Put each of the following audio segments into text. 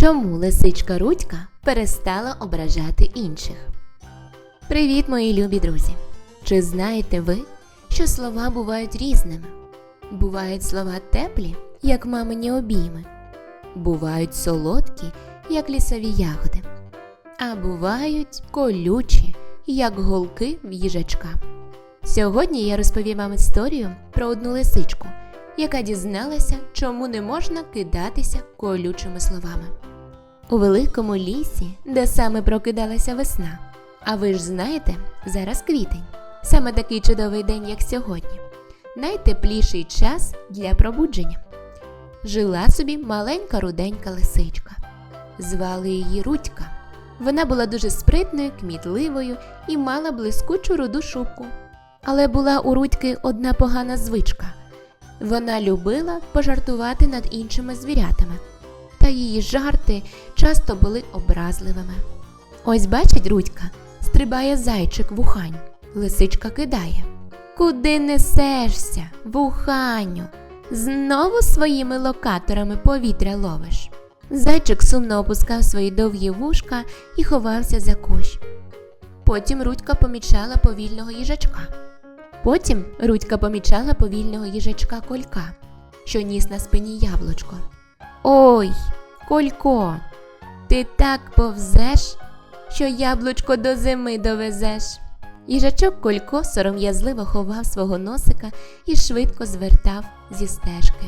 Чому лисичка Рудька перестала ображати інших? Привіт, мої любі друзі! Чи знаєте ви, що слова бувають різними? Бувають слова теплі, як мамині обійми, бувають солодкі, як лісові ягоди, а бувають колючі, як голки в їжачка. Сьогодні я розповім вам історію про одну лисичку, яка дізналася, чому не можна кидатися колючими словами. У великому лісі, де саме прокидалася весна. А ви ж знаєте, зараз квітень. Саме такий чудовий день, як сьогодні. Найтепліший час для пробудження. Жила собі маленька руденька лисичка. Звали її Рудька. Вона була дуже спритною, кмітливою і мала блискучу руду шубку. Але була у Рудьки одна погана звичка. Вона любила пожартувати над іншими звірятами, та її жарти часто були образливими. Ось бачить Рудька, стрибає зайчик вухань, лисичка кидає. Куди несешся, вуханю? Знову своїми локаторами повітря ловиш. Зайчик сумно опускав свої довгі вушка і ховався за кущ. Потім Рудька помічала повільного їжачка. Потім Рудька помічала повільного їжачка Колька, що ніс на спині яблучко. Ой, Колько, ти так повзеш, що яблучко до зими довезеш. Їжачок Колько сором'язливо ховав свого носика і швидко звертав зі стежки.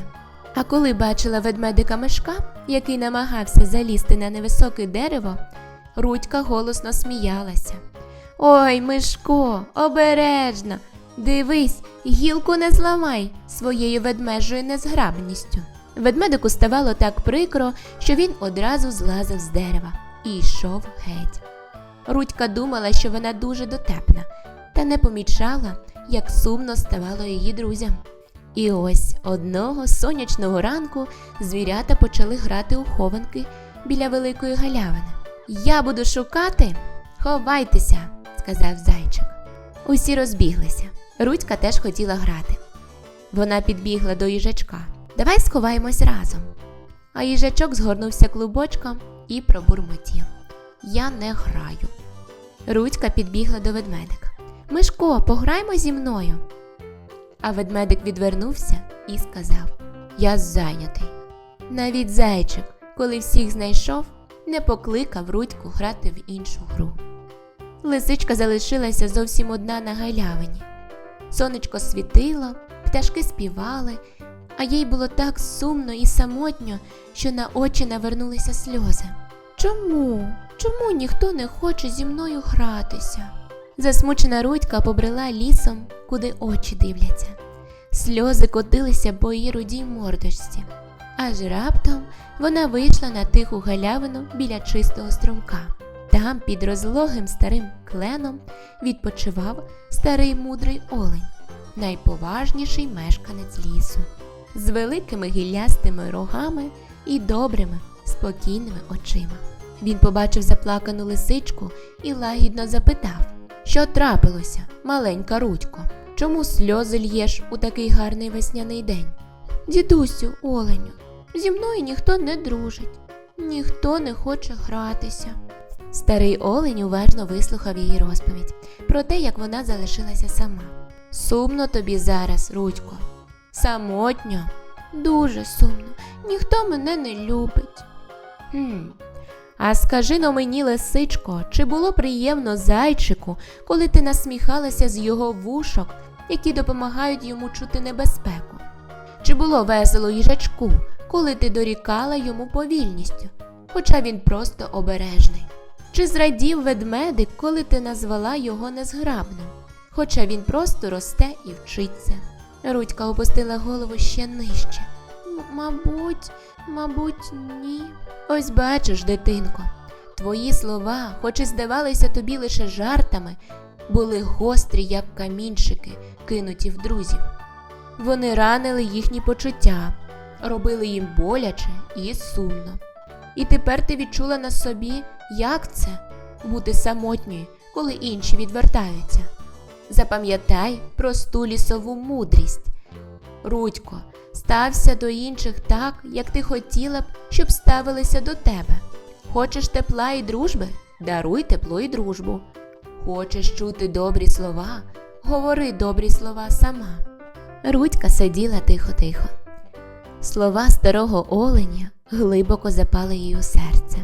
А коли бачила ведмедика мишка, який намагався залізти на невисоке дерево, Рудька голосно сміялася. Ой, Мишко, обережно! Дивись, гілку не зламай своєю ведмежою незграбністю. Ведмедику ставало так прикро, що він одразу злазив з дерева і йшов геть. Рудька думала, що вона дуже дотепна, та не помічала, як сумно ставало її друзям. І ось одного сонячного ранку звірята почали грати у хованки біля великої галявини. Я буду шукати, ховайтеся, сказав зайчик. Усі розбіглися. Рудька теж хотіла грати. Вона підбігла до їжачка. Давай сховаємось разом. А їжачок згорнувся клубочком і пробурмотів. Я не граю. Рудька підбігла до ведмедика. Мишко, пограймо зі мною. А ведмедик відвернувся і сказав: Я зайнятий. Навіть зайчик, коли всіх знайшов, не покликав Рудьку грати в іншу гру. Лисичка залишилася зовсім одна на галявині. Сонечко світило, пташки співали, а їй було так сумно і самотньо, що на очі навернулися сльози. Чому? Чому ніхто не хоче зі мною гратися? Засмучена Рудька побрела лісом, куди очі дивляться. Сльози котилися по її рудій мордочці. Аж раптом вона вийшла на тиху галявину біля чистого струмка. Там, під розлогим старим кленом, відпочивав старий мудрий олень, найповажніший мешканець лісу, з великими гіллястими рогами і добрими, спокійними очима. Він побачив заплакану лисичку і лагідно запитав, що трапилося, маленька Рудько, чому сльози л'єш у такий гарний весняний день? Дідусю, оленю, зі мною ніхто не дружить, ніхто не хоче гратися. Старий олень уважно вислухав її розповідь про те, як вона залишилася сама. Сумно тобі зараз, Рудько. Самотньо, дуже сумно. Ніхто мене не любить. Хм. А скажи но мені, лисичко, чи було приємно зайчику, коли ти насміхалася з його вушок, які допомагають йому чути небезпеку? Чи було весело їжачку, коли ти дорікала йому повільністю, хоча він просто обережний? Чи зрадів ведмедик, коли ти назвала його незграбним, хоча він просто росте і вчиться? Рудька опустила голову ще нижче. Мабуть, мабуть, ні. Ось бачиш, дитинко, твої слова, хоч і здавалися тобі лише жартами, були гострі, як камінчики, кинуті в друзів. Вони ранили їхні почуття, робили їм боляче і сумно. І тепер ти відчула на собі, як це бути самотньою, коли інші відвертаються. Запам'ятай просту лісову мудрість. Рудько, стався до інших так, як ти хотіла б, щоб ставилися до тебе. Хочеш тепла і дружби? Даруй тепло і дружбу. Хочеш чути добрі слова? Говори добрі слова сама. Рудька сиділа тихо-тихо. Слова старого оленя глибоко запали їй у серце.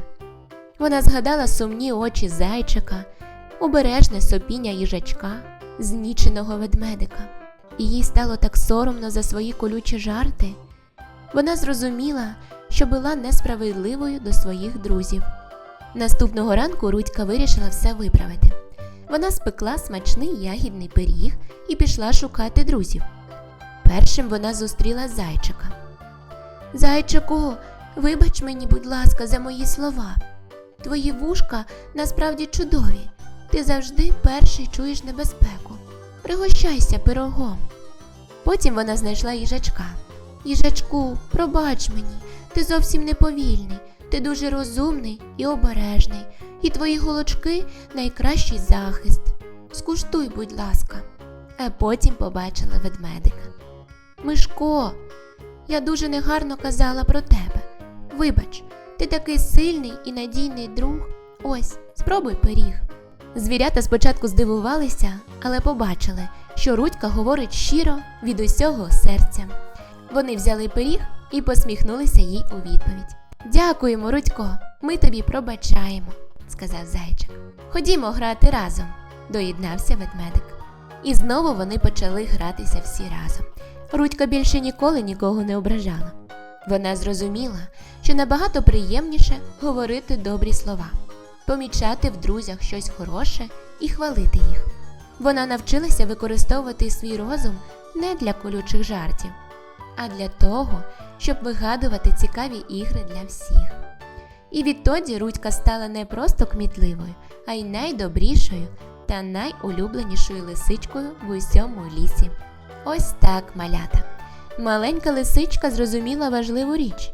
Вона згадала сумні очі зайчика, обережне сопіння їжачка, зніченого ведмедика, і їй стало так соромно за свої колючі жарти. Вона зрозуміла, що була несправедливою до своїх друзів. Наступного ранку Рудька вирішила все виправити. Вона спекла смачний ягідний пиріг і пішла шукати друзів. Першим вона зустріла зайчика. Зайчику, вибач мені, будь ласка, за мої слова. Твої вушка насправді чудові. Ти завжди перший чуєш небезпеку. Пригощайся пирогом. Потім вона знайшла їжачка. Їжачку, пробач мені, ти зовсім не повільний, ти дуже розумний і обережний, і твої голочки найкращий захист. Скуштуй, будь ласка. А потім побачила ведмедика. Мишко, я дуже негарно казала про тебе. Вибач, ти такий сильний і надійний друг. Ось, спробуй пиріг. Звірята спочатку здивувалися, але побачили, що Рудька говорить щиро від усього серця. Вони взяли пиріг і посміхнулися їй у відповідь. Дякуємо, Рудько, ми тобі пробачаємо, сказав зайчик. Ходімо грати разом, доєднався ведмедик. І знову вони почали гратися всі разом. Рудька більше ніколи нікого не ображала. Вона зрозуміла, що набагато приємніше говорити добрі слова, помічати в друзях щось хороше і хвалити їх. Вона навчилася використовувати свій розум не для колючих жартів, а для того, щоб вигадувати цікаві ігри для всіх. І відтоді Рудька стала не просто кмітливою, а й найдобрішою та найулюбленішою лисичкою в усьому лісі. Ось так, малята. Маленька лисичка зрозуміла важливу річ.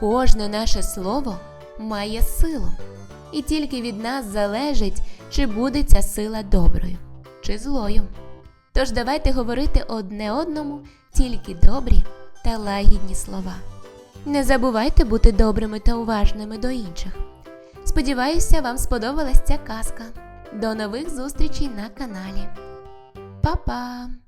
Кожне наше слово має силу, і тільки від нас залежить, чи буде ця сила доброю чи злою. Тож давайте говорити одне одному тільки добрі та лагідні слова. Не забувайте бути добрими та уважними до інших. Сподіваюся, вам сподобалась ця казка. До нових зустрічей на каналі. Па-па!